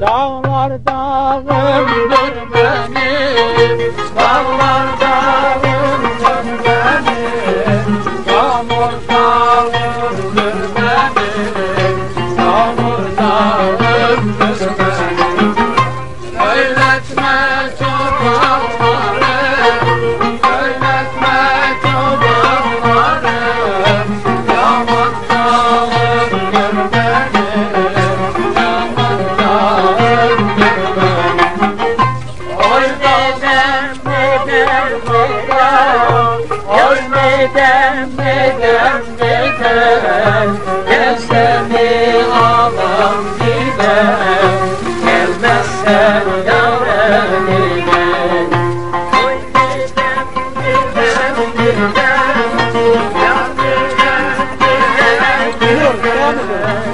Dağlar dağımdır benim Dağlar dağımdır benim. Yağmur dağımdır benim Yağmur dağımdır Oy dedem dedem Gel seni alam gidem Gelmezsen yâre gidem Oy dedem dedem dedem Yâr dedem dedem dedem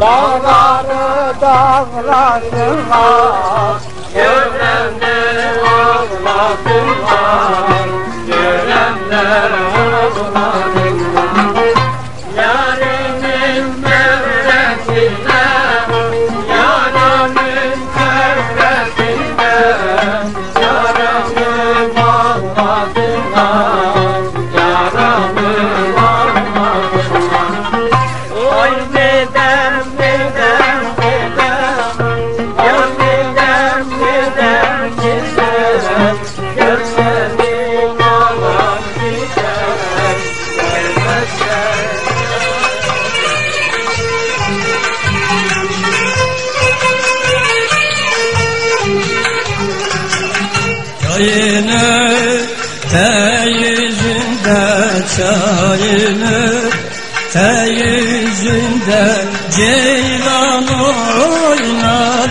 Dağları dağlasınlar Görenler ağlasınlar Çayını te yüzünde çayını te yüzünde ceylan oynar